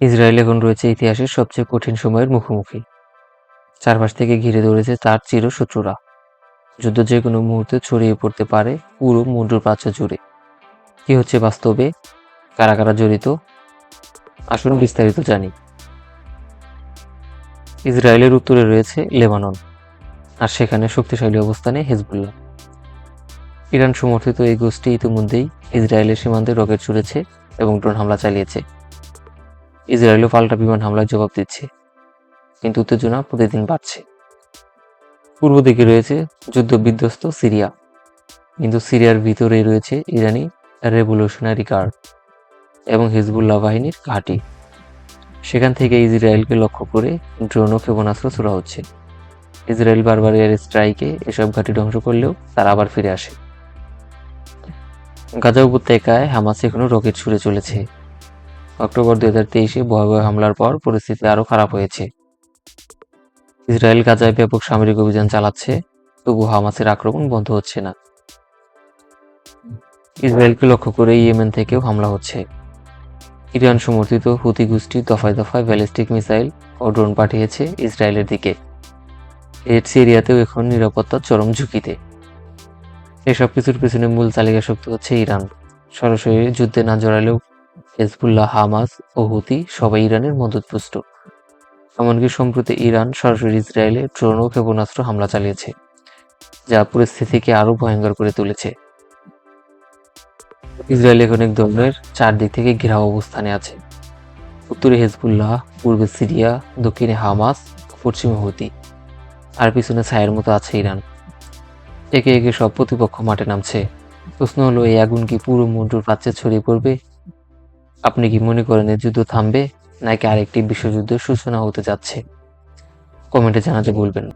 Israel এখন রয়েছে ইতিহাসের সবচেয়ে কঠিন সময়ের মুখোমুখি। চারপাশ থেকে ঘিরে ধরেছে তার চিরশত্রুরা। যুদ্ধ যে কোনো মুহূর্তে ছড়িয়ে পড়তে পারে পুরো মুন্ডুর প্রাচ্য জুড়ে। কি হচ্ছে বাস্তবে? কারা কারা জড়িত? আসুন বিস্তারিত জানি। ইসরায়েলের উত্তরে রয়েছে লেবানন আর সেখানে শক্তিশালী অবস্থানে হেজবুল্লাহ। ইরান সমর্থিত এই গোষ্ঠী ইতিমধ্যেই ইসরায়েলের সীমান্তে রকেট ছুড়েছে এবং ড্রোন হামলা চালিয়েছে। ইসরায়েলও পাল্টা বিমান হামলার জবাব দিচ্ছে, কিন্তু উত্তেজনা প্রতিদিন বাড়ছে। পূর্ব দিকে রয়েছে যুদ্ধ বিধ্বস্ত সিরিয়া। কিন্তু সিরিয়ার ভিতরেই রয়েছে ইরানি রেভলিউশনারি গার্ড এবং হিজবুল্লাহ বাহিনীর ঘাঁটি। সেখান থেকে ইসরায়েলকে লক্ষ্য করে ড্রোন ও ক্ষেপণাস্ত্র ছোড়া হচ্ছে। ইসরায়েল বারবার এয়ার স্ট্রাইকে এসব ঘাঁটি ধ্বংস করলেও তারা আবার ফিরে আসে। গাজা উপত্যকায় হামাস এখনও রকেট ছুড়ে চলেছে। অক্টোবর দুই হাজার তেইশে ভয়াবহ হামলার পর পরিস্থিতি আরও খারাপ হয়েছে। ইসরায়েল গাজায় ব্যাপক সামরিক অভিযান চালাচ্ছে, তবু হামাসের আক্রমণ বন্ধ হচ্ছে না। ইসরায়েলকে লক্ষ্য করে ইয়েমেন থেকেও হামলা হচ্ছে। ইরান সমর্থিত হুতি গোষ্ঠী দফায় দফায় ব্যালিস্টিক মিসাইল ও ড্রোন পাঠিয়েছে ইসরায়েলের দিকে। এর সিরিয়াতেও এখন নিরাপত্তা চরম ঝুঁকিতে। এসব কিছুর পেছনে মূল তালিকা শক্তি হচ্ছে ইরান। সরাসরি যুদ্ধে না জড়ালেও হেজবুল্লাহ, হামাস ও হুতি সবাই ইরানের মদতপুষ্ট। এমনকি সম্প্রতি ইরান সরাসরি ইসরায়েলে ড্রোন ও ক্ষেপণাস্ত্র হামলা চালিয়েছে, যা পরিস্থিতিকে আরও ভয়ঙ্কর করে তুলেছে। ইসরায়েল এখন এক ধরনের চারদিক থেকে ঘেরাও অবস্থানে আছে। উত্তরে হেজবুল্লাহ, পূর্বে সিরিয়া, দক্ষিণে হামাস পশ্চিমে হুতি। আর পিছনে ছায়ের মতো আছে ইরান। একে একে সব প্রতিপক্ষ মাঠে নামছে। প্রশ্ন হলো, এই আগুন কি পুরো মন্টুর প্রাচ্যে ছড়িয়ে পড়বে? আপনি কি মনে করেন এই যুদ্ধ থামবে, নাকি আরেকটি বিশ্বযুদ্ধের সূচনা হতে যাচ্ছে? কমেন্টে জানাতে বলবেন